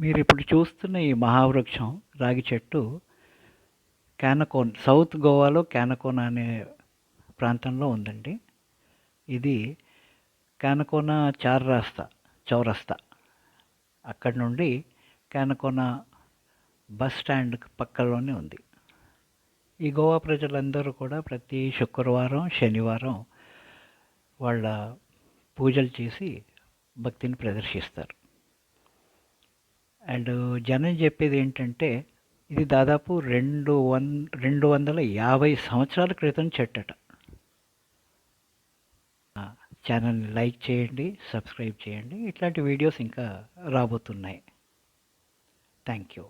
మీరు ఇప్పుడు చూస్తున్న ఈ మహావృక్షం రాగి చెట్టు క్యానకోన్ సౌత్ గోవాలో క్యానకోన అనే ప్రాంతంలో ఉందండి. ఇది క్యానకోన చార్ రాస్తా చౌరస్తా. అక్కడి నుండి క్యానకోన బస్ స్టాండ్ పక్కలోనే ఉంది. ఈ గోవా ప్రజలందరూ కూడా ప్రతి శుక్రవారం శనివారం వాళ్ళ పూజలు చేసి భక్తిని ప్రదర్శిస్తారు. అండ్ జనం చెప్పేది ఏంటంటే ఇది దాదాపు రెండు వన్ రెండు వందల యాభై సంవత్సరాల క్రితం చెట్టట. ఛానల్ని లైక్ చేయండి సబ్స్క్రైబ్ చేయండి. ఇట్లాంటి వీడియోస్ ఇంకా రాబోతున్నాయి. Thank you.